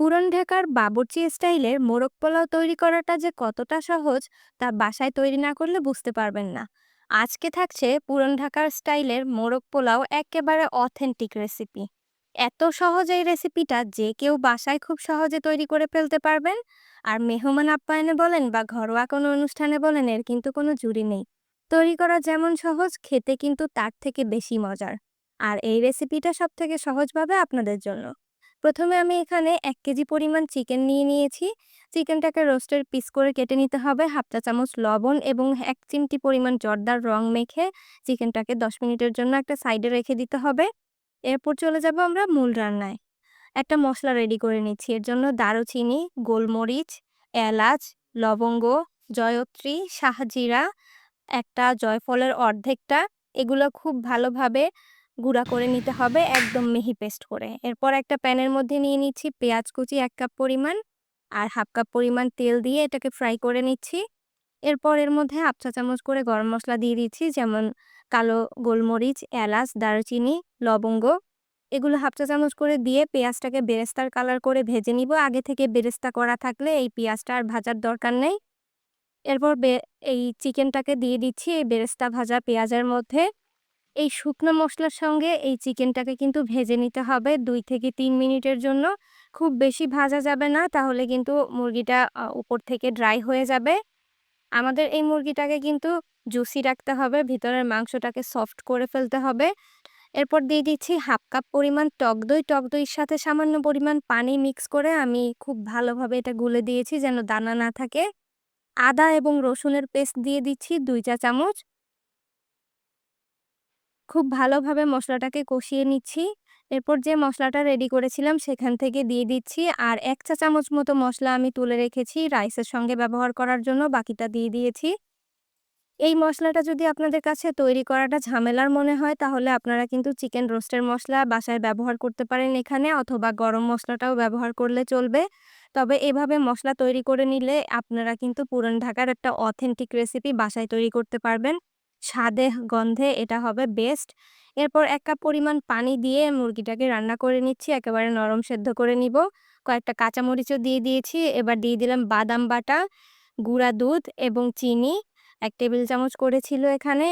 পুরান ঢাকার বাবুর্চি স্টাইলের মোরগ পোলাও তৈরি করাটা যে কতটা সহজ, তা বাসায় তৈরি না করলে বুঝতে পারবেন না। আজকে থাকছে পুরন ঢাকার স্টাইলের মোরগ পোলাও একেবারে অথেন্টিক রেসিপি। এত সহজ এই রেসিপিটা যে কেউ বাসায় খুব সহজে তৈরি করে ফেলতে পারবেন। আর মেহমান আপ্যায়নে বলেন বা ঘরোয়া কোনো অনুষ্ঠানে বলেন, এর কিন্তু কোনো জুড়ি নেই। তৈরি করা যেমন সহজ, খেতে কিন্তু তার থেকে বেশি মজার। আর এই রেসিপিটা সব থেকে সহজভাবে আপনাদের জন্য। প্রথমে আমি এখানে এক কেজি পরিমাণ চিকেন নিয়ে নিয়েছি। চিকেনটাকে রোস্টের পিস করে কেটে নিতে হবে। হাফ চা চামচ লবণ এবং এক চিমটি পরিমাণ জর্দার রং মেখে চিকেনটাকে ১০ মিনিটের জন্য একটা সাইডে রেখে দিতে হবে। এরপর চলে যাব আমরা মূল রান্নায়। একটা মশলা রেডি করে নিচ্ছি। এর জন্য দারুচিনি, গোলমরিচ, এলাচ, লবঙ্গ, জয়ত্রী, শাহজিরা, একটা জয়ফলের অর্ধেকটা এগুলো খুব ভালোভাবে গুঁড়া করে নিতে হবে একদম মিহি পেস্ট করে। এরপর একটা প্যানের মধ্যে নিয়ে নিচ্ছি পেঁয়াজ কুচি এক কাপ পরিমাণ আর হাফ কাপ পরিমাণ তেল দিয়ে এটাকে ফ্রাই করে নিচ্ছি। এরপর এর মধ্যে হাফ চা চামচ করে গরম মশলা দিয়ে দিচ্ছি, যেমন কালো গোলমরিচ, এলাচ, দারুচিনি, লবঙ্গ। এগুলো হাফ চা চামচ করে দিয়ে পেঁয়াজটাকে বেরেস্তার কালার করে ভেজে নিব। আগে থেকে বেরেস্তা করা থাকলে এই পেঁয়াজটা আর ভাজার দরকার নেই। এরপর এই চিকেনটাকে দিয়ে দিচ্ছি এই বেরেস্তা ভাজা পেঁয়াজের মধ্যে। এই শুকনো মশলার সঙ্গে এই চিকেনটাকে কিন্তু ভেজে নিতে হবে দুই থেকে তিন মিনিটের জন্য। খুব বেশি ভাজা যাবে না, তাহলে কিন্তু মুরগিটা উপর থেকে ড্রাই হয়ে যাবে। আমাদের এই মুরগিটাকে কিন্তু জুসি রাখতে হবে, ভিতরের মাংসটাকে সফট করে ফেলতে হবে। এরপর দিয়ে দিচ্ছি হাফ কাপ পরিমাণ টক দই। টক দইয়ের সাথে সামান্য পরিমাণ পানি মিক্স করে আমি খুব ভালোভাবে এটা গুলে দিয়েছি যেন দানা না থাকে। আদা এবং রসুনের পেস্ট দিয়ে দিচ্ছি দুই চা চামচ খুব ভালোভাবে মশলাটাকে কষিয়ে নিচ্ছি। এরপর যে মশলাটা রেডি করেছিলাম সেখান থেকে দিয়ে দিচ্ছি। আর এক চা চামচ মতো মশলা আমি তুলে রেখেছি রাইসের সঙ্গে ব্যবহার করার জন্য, বাকিটা দিয়ে দিয়েছি। এই মশলাটা যদি আপনাদের কাছে তৈরি করাটা ঝামেলার মনে হয়, তাহলে আপনারা কিন্তু চিকেন রোস্টের মশলা বাসায় ব্যবহার করতে পারেন এখানে, অথবা গরম মশলাটাও ব্যবহার করলে চলবে। তবে এভাবে মশলা তৈরি করে নিলে আপনারা কিন্তু পুরান ঢাকার একটা অথেন্টিক রেসিপি বাসায় তৈরি করতে পারবেন। স্বাদে গন্ধে এটা হবে বেস্ট এরপর এক কাপ পরিমাণ পানি দিয়ে মুরগিটাকে রান্না করে নিচ্ছি, একেবারে নরম সেদ্ধ করে নিব। কয়েকটা কাঁচামরিচও দিয়ে দিয়েছি, এবার দিয়ে দিলাম বাদাম বাটা, গুঁড়া দুধ এবং চিনি। এক টেবিল চামচ করেছিল এখানে।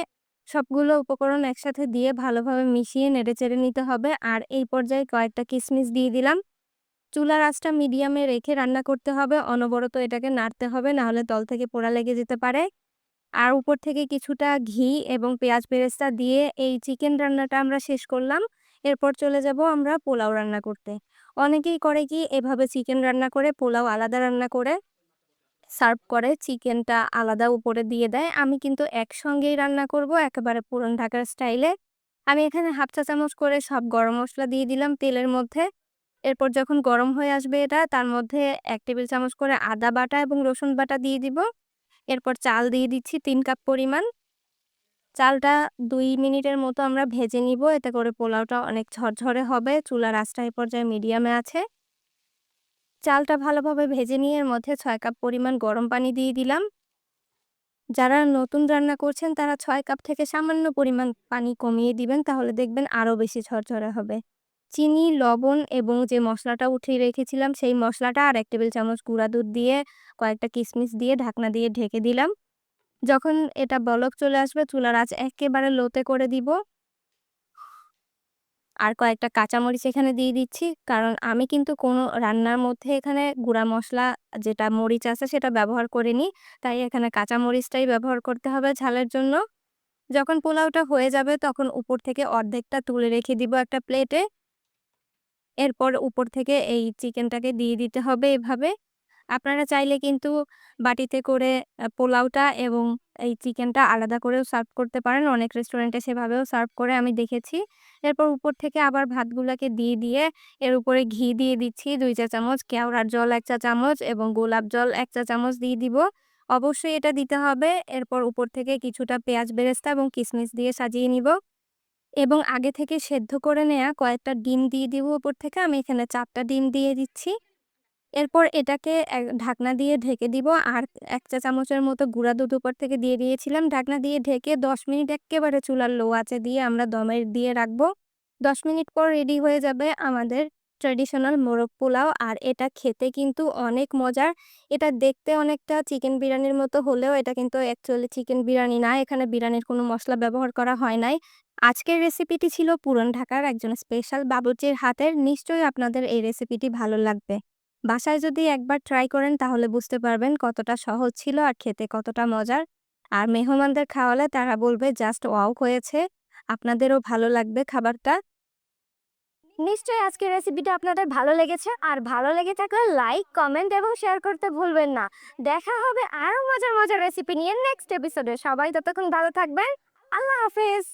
সবগুলো উপকরণ একসাথে দিয়ে ভালোভাবে মিশিয়ে নেড়ে চেড়ে নিতে হবে। আর এই পর্যায়ে কয়েকটা কিশমিশ দিয়ে দিলাম। চুলার আঁচটা মিডিয়ামে রেখে রান্না করতে হবে। অনবরত এটাকে নাড়তে হবে, নাহলে তল থেকে পোড়া লেগে যেতে পারে। আর উপর থেকে কিছুটা ঘি এবং পেঁয়াজ বেরেস্তা দিয়ে এই চিকেন রান্নাটা আমরা শেষ করলাম। এরপর চলে যাব আমরা পোলাও রান্না করতে। অনেকেই করে কি এভাবে চিকেন রান্না করে, পোলাও আলাদা রান্না করে, সার্ভ করে, চিকেনটা আলাদা উপরে দিয়ে দেয়। আমি কিন্তু একসঙ্গেই রান্না করব, একেবারে পুরন ঢাকার স্টাইলে। আমি এখানে হাফ চা চামচ করে সব গরম মশলা দিয়ে দিলাম তেলের মধ্যে। এরপর যখন গরম হয়ে আসবে এটা, তার মধ্যে এক টেবিল চামচ করে আদা বাটা এবং রসুন বাটা দিয়ে দিব। এরপর চাল দিয়ে দিচ্ছি তিন কাপ পরিমাণ। চালটা দুই মিনিটের মতো আমরা ভেজে নিব। এতে করে পোলাওটা অনেক ঝরঝরে হবে। চুলার আঁচটা এই পর্যায়ে মিডিয়ামে আছে। চালটা ভালোভাবে ভেজে নিয়ে এর মধ্যে ছয় কাপ পরিমাণ গরম পানি দিয়ে দিলাম। যারা নতুন রান্না করছেন, তারা ছয় কাপ থেকে সামান্য পরিমাণ পানি কমিয়ে দিবেন। তাহলে দেখবেন আরও বেশি ঝরঝরে হবে। চিনি, লবণ এবং যে মশলাটা উঠিয়ে রেখেছিলাম, সেই মশলাটা আর এক টেবিল চামচ গুঁড়া দুধ দিয়ে, কয়েকটা কিশমিশ দিয়ে ঢাকনা দিয়ে ঢেকে দিলাম। যখন এটা বলক চলে আসবে, চুলার আঁচ একেবারে লোতে করে দিব। আর কয়েকটা কাঁচামরিচ এখানে দিয়ে দিচ্ছি, কারণ আমি কিন্তু কোনো রান্নার মধ্যে এখানে গুঁড়া মশলা, যেটা মরিচ আছে, সেটা ব্যবহার করিনি। তাই এখানে কাঁচামরিচটাই ব্যবহার করতে হবে ঝালের জন্য। যখন পোলাওটা হয়ে যাবে, তখন উপর থেকে অর্ধেকটা তুলে রেখে দিব একটা প্লেটে। এরপর উপর থেকে এই চিকেনটাকে দিয়ে দিতে হবে এভাবে। আপনারা চাইলে কিন্তু বাটিতে করে পোলাওটা এবং এই চিকেনটা আলাদা করেও সার্ভ করতে পারেন। অনেক রেস্টুরেন্টে সেভাবেও সার্ভ করে আমি দেখেছি। এরপর উপর থেকে আবার ভাতগুলোকে দিয়ে দিয়ে এর উপরে ঘি দিয়ে দিচ্ছি। দুই চা চামচ কেওড়ার জল এক চা চামচ এবং গোলাপ জল এক চা চামচ দিয়ে দিব। অবশ্যই এটা দিতে হবে। এরপর উপর থেকে কিছুটা পেঁয়াজ বেরেস্তা এবং কিশমিশ দিয়ে সাজিয়ে নিব। এবং আগে থেকে সেদ্ধ করে নেয়া কয়েকটা ডিম দিয়ে দিব উপর থেকে। আমি এখানে চারটা ডিম দিয়ে দিচ্ছি। এরপর এটাকে ঢাকনা দিয়ে ঢেকে দিব। আর এক চা চামচের মতো গুঁড়া দুধ উপর থেকে দিয়ে দিয়েছিলাম। ঢাকনা দিয়ে ঢেকে দশ মিনিট একেবারে চুলার লো আছে দিয়ে আমরা দমে দিয়ে রাখব। দশ মিনিট পর রেডি হয়ে যাবে আমাদের ট্র্যাডিশনাল মোরগ পোলাও, আর এটা খেতে কিন্তু অনেক মজার। এটা দেখতে অনেকটা চিকেন বিরিয়ানির মতো হলেও এটা কিন্তু অ্যাকচুয়ালি চিকেন বিরিয়ানি না, এখানে বিরিয়ানির কোনো মশলা ব্যবহার করা হয় নাই। আজকের রেসিপিটি ছিল পুরান ঢাকার একজন স্পেশাল বাবুর্চির হাতের, নিশ্চয়ই আপনাদের এই রেসিপিটি ভালো লাগবে। বাসায় যদি একবার ট্রাই করেন তাহলে বুঝতে পারবেন কতটা সহজ ছিল আর খেতে কতটা মজার। আর মেহমানদের খাওয়ালে তারা বলবে জাস্ট ওয়াও হয়েছে। আপনাদেরও ভালো লাগবে খাবারটা। নিশ্চয়ই আজকের রেসিপিটা আপনাদের ভালো লেগেছে। আর ভালো লেগে থাকলে লাইক কমেন্ট এবং শেয়ার করতে ভুলবেন না। দেখা হবে আরও মজার মজার রেসিপি নিয়ে নেক্সট এপিসোডে সবাই ততক্ষণ ভালো থাকবেন। আল্লাহ হাফেজ।